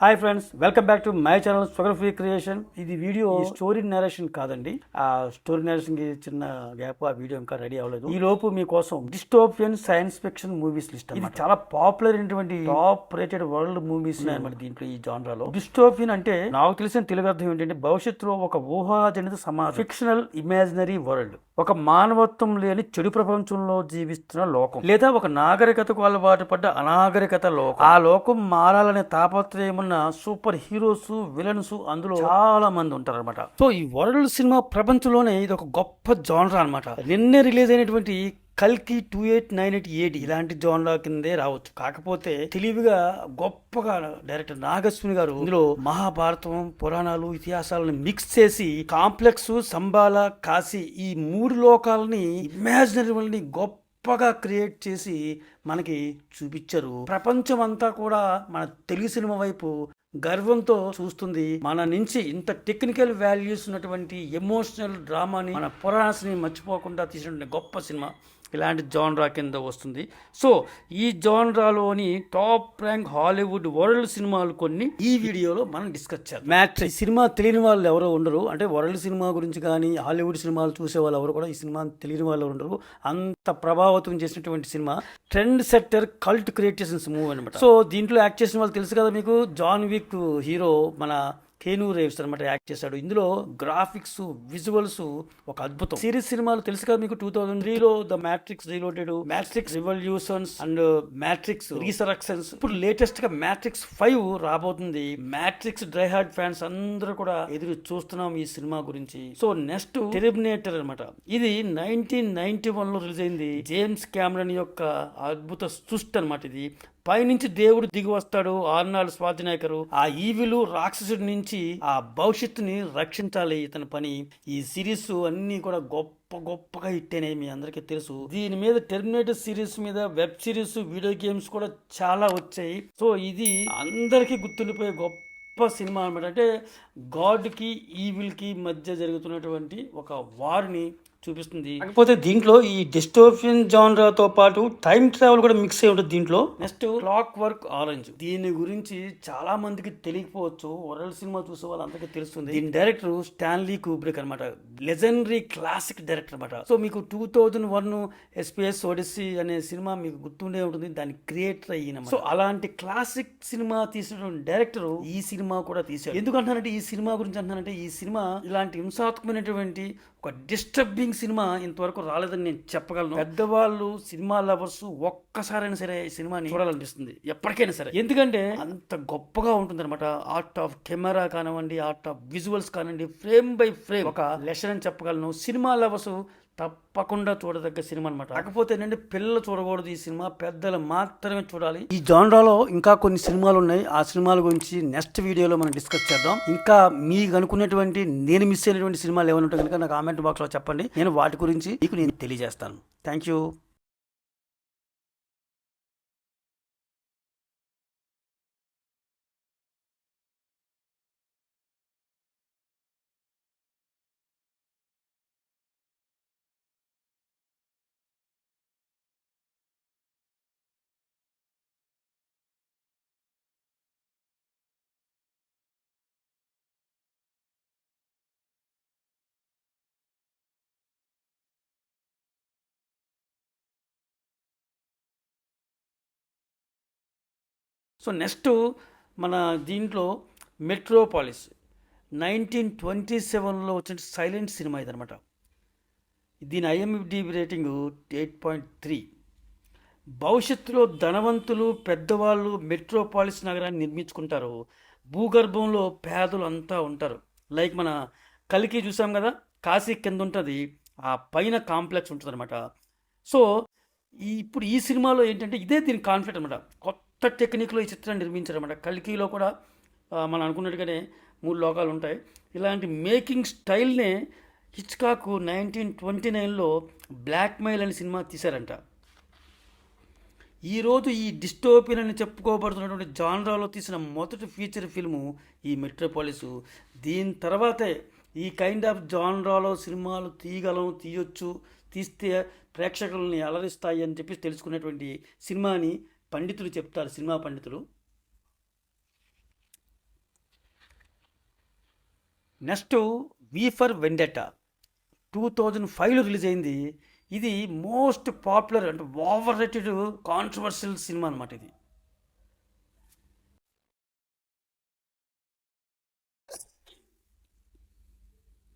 Hi friends welcome back to my channel free creation. ఇది video story narration కాదండి. ఆ story నేరేషన్కి చిన్న gap ఆ వీడియో ఇంకా రెడీ అవ్వలేదు. ఈ లోపు మీకోసం dystopian science fiction movies list ఇది చాలా పాపులర్ అయినటువంటి టాప్ రేటెడ్ వరల్డ్ మూవీస్ అనమాట దీంట్లో ఈ జానరాలో డిస్టోపియన్ అంటే నాకు తెలిసిన తెలుగు అర్థం ఏంటంటే భవిష్యత్తులో ఒక ఊహాజనిత సమాజం. ఫిక్షనల్ ఇమాజినరీ వరల్డ్ ఒక మానవత్వం లేని చెడు ప్రపంచంలో జీవిస్తున్న లోకం. లేదా ఒక నాగరికతకు అలవాటు పడ్డ అనాగరికత లోకం. ఆ లోకం మారాలనే తాపత్రయమున్న సూపర్ హీరోస్ విలన్స్ అందులో చాలా మంది ఉంటారు అనమాట సో ఈ వరల్డ్ సినిమా ప్రపంచంలోనే ఇది ఒక గొప్ప జానర్ అనమాట నిన్నే రిలీజ్ అయినటువంటి కల్కి two eight nine eight eight ఇలాంటి జోన్ల కిందే రావచ్చు. కాకపోతే తెలివిగా గొప్పగా డైరెక్టర్ నాగస్విని గారు ఇందులో మహాభారతం పురాణాలు ఇతిహాసాలను మిక్స్ చేసి కాంప్లెక్స్ సంబాల కాశీ ఈ మూడు లోకాలని ఇమాజినరీ గొప్పగా క్రియేట్ చేసి మనకి చూపించారు. ప్రపంచం అంతా కూడా మన తెలుగు సినిమా వైపు గర్వంతో చూస్తుంది. మన నుంచి ఇంత టెక్నికల్ వాల్యూస్ ఉన్నటువంటి ఎమోషనల్ డ్రామాని మన పురాణాన్ని మర్చిపోకుండా తీసినటువంటి గొప్ప సినిమా. ఇలాంటి జాన్రా కింద వస్తుంది. సో ఈ జాన్రాలోని టాప్ ర్యాంక్ హాలీవుడ్ వరల్డ్ సినిమాలు కొన్ని ఈ వీడియోలో మనం డిస్కస్ చేద్దాం. మ్యాట్రిక్స్. సినిమా తెలియని వాళ్ళు ఎవరో ఉండరు. అంటే వరల్డ్ సినిమా గురించి కానీ హాలీవుడ్ సినిమాలు చూసే వాళ్ళు ఎవరు కూడా ఈ సినిమా తెలియని వాళ్ళు ఉండరు. అంత ప్రభావితం చేసినటువంటి సినిమా. ట్రెండ్ సెట్టర్ కల్ట్ క్రియేట్ చేసిన మూవీ అనమాట సో దీంట్లో యాక్ట్ చేసిన వాళ్ళు తెలుసు కదా మీకు? జాన్ విక్ హీరో మన కేను రేవ్స్ అనమాట యాక్ట్ చేశాడు. ఇందులో గ్రాఫిక్స్ విజువల్స్ ఒక అద్భుతం. సిరీస్ సినిమాలు తెలుసు కదా మీకు? టూ థౌసండ్ త్రీలో the matrix reloaded matrix revolutions and matrix resurrections. ఇప్పుడు లేటెస్ట్గా మ్యాట్రిక్స్ ఫైవ్ రాబోతుంది. మ్యాట్రిక్స్ డ్రై హార్డ్ ఫ్యాన్స్ అందరూ కూడా ఎదురు చూస్తున్నాం ఈ సినిమా గురించి. సో నెక్స్ట్ టెరిమినేటర్ అనమాట ఇది నైన్టీన్ నైన్టీ వన్లో రిలీజ్ అయింది. జేమ్స్ క్యామరన్ యొక్క అద్భుత సృష్టి అనమాట ఇది. పైనుంచి దేవుడు దిగి వస్తాడు ఆర్నాల్డ్ స్వాతినాయకరు. ఆ ఈవిలు రాక్షసుడి నుంచి ఆ భవిష్యత్తుని రక్షించాలి ఇతని పని. ఈ సిరీస్ అన్ని కూడా గొప్ప గొప్పగా హిట్ అయినాయి మీ అందరికీ తెలుసు. దీని మీద టెర్మినేటర్ సిరీస్ మీద వెబ్ సిరీస్ వీడియో గేమ్స్ కూడా చాలా వచ్చాయి. సో ఇది అందరికీ గుర్తుండిపోయే గొప్ప గొప్ప సినిమా అనమాట అంటే గాడ్కి ఈవిల్కి మధ్య జరుగుతున్నటువంటి ఒక వారిని చూపిస్తుంది. కాకపోతే దీంట్లో ఈ డిస్టోపియన్ జానరాతో పాటు టైం ట్రావెల్ కూడా మిక్స్ అయి ఉంటుంది దీంట్లో. Next clockwork orange. దీని గురించి చాలా మందికి తెలియకపోవచ్చు. వరల్డ్ సినిమా చూసే వాళ్ళందరికీ తెలుస్తుంది. దీని డైరెక్టర్ స్టాన్లీ కూబ్రిక్ అనమాట లెజెండరీ క్లాసిక్ డైరెక్టర్ అనమాట సో మీకు two thousand one space odyssey అనే సినిమా మీకు గుర్తుండే ఉంటుంది. దాని క్రియేటర్ అయిన సో అలాంటి క్లాసిక్ సినిమా తీసినటువంటి డైరెక్టర్ ఈ సినిమా కూడా తీశాడు. ఎందుకంటానంటే ఈ సినిమా గురించి అంటున్నానంటే ఈ సినిమా ఇలాంటి హింసాత్మకమైనటువంటి ఒక డిస్టర్బింగ్ సినిమా ఇంతవరకు రాలేదని నేను చెప్పగలను. పెద్దవాళ్ళు సినిమా లవర్స్ ఒక్కసారైనా సరే ఈ సినిమాని చూడాలనిపిస్తుంది. ఎప్పటికైనా సరే. ఎందుకంటే అంత గొప్పగా ఉంటుంది అనమాట ఆర్ట్ ఆఫ్ కెమెరా కానివ్వండి ఆర్ట్ ఆఫ్ విజువల్స్ కానివ్వండి ఫ్రేమ్ బై ఫ్రేమ్ ఒక లెసన్ అని చెప్పగలను. సినిమా లవర్స్ తప్పకుండా చూడదగ్గ సినిమా అనమాట కాకపోతే ఏంటంటే పిల్లలు చూడకూడదు ఈ సినిమా పెద్దలు మాత్రమే చూడాలి. ఈ జానరాలో ఇంకా కొన్ని సినిమాలు ఉన్నాయి. ఆ సినిమాల గురించి నెక్స్ట్ వీడియోలో మనం డిస్కస్ చేద్దాం. ఇంకా మీకు అనుకున్నటువంటి నేను మిస్ అయినటువంటి సినిమాలు ఏమైనా ఉంటే కనుక నాకు కామెంట్ బాక్స్లో చెప్పండి. నేను వాటి గురించి మీకు నేను తెలియజేస్తాను. థ్యాంక్ యూ సో నెక్స్ట్ మన దీంట్లో మెట్రోపాలిస్ నైన్టీన్ ట్వంటీ సెవెన్లో వచ్చిన సైలెంట్ సినిమా ఇదనమాట దీని IMDb rating eight point three భవిష్యత్తులో ధనవంతులు పెద్దవాళ్ళు మెట్రోపాలిస్ నగరాన్ని నిర్మించుకుంటారు. భూగర్భంలో పేదలు అంతా ఉంటారు. లైక్ మన కలికి చూసాం కదా కాశీ కింద ఉంటుంది. ఆ పైన కాంప్లెక్స్ ఉంటుంది అనమాట సో ఇప్పుడు ఈ సినిమాలో ఏంటంటే ఇదే దీని కాన్ఫ్లిక్ట్ అనమాట కొత్త టెక్నిక్లో ఈ చిత్రాన్ని నిర్మించారన్నమాట. కల్కిలో కూడా మనం అనుకున్నట్టుగానే మూడు లోకాలు ఉంటాయి. ఇలాంటి మేకింగ్ స్టైల్నే హిచ్కాకు నైన్టీన్ ట్వంటీ నైన్లో బ్లాక్ మెయిల్ అనే సినిమా తీశారంట. ఈరోజు ఈ డిస్టోపియన్ అని చెప్పుకోబడుతున్నటువంటి జాన్రాలో తీసిన మొదటి ఫీచర్ ఫిల్ము ఈ మెట్రోపాలిస్. దీని తర్వాతే ఈ కైండ్ ఆఫ్ జాన్రాలో సినిమాలు తీయగలం తీయొచ్చు తీస్తే ప్రేక్షకులని అలరిస్తాయి అని చెప్పి తెలుసుకునేటువంటి సినిమాని పండితులు చెప్తారు సినిమా పండితులు. Next V for for two thousand ఫైవ్లో రిలీజ్ అయింది. ఇది మోస్ట్ పాపులర్ అంటే ఓవర్ రేటెడ్ కాంట్రవర్షియల్ సినిమా అనమాట ఇది.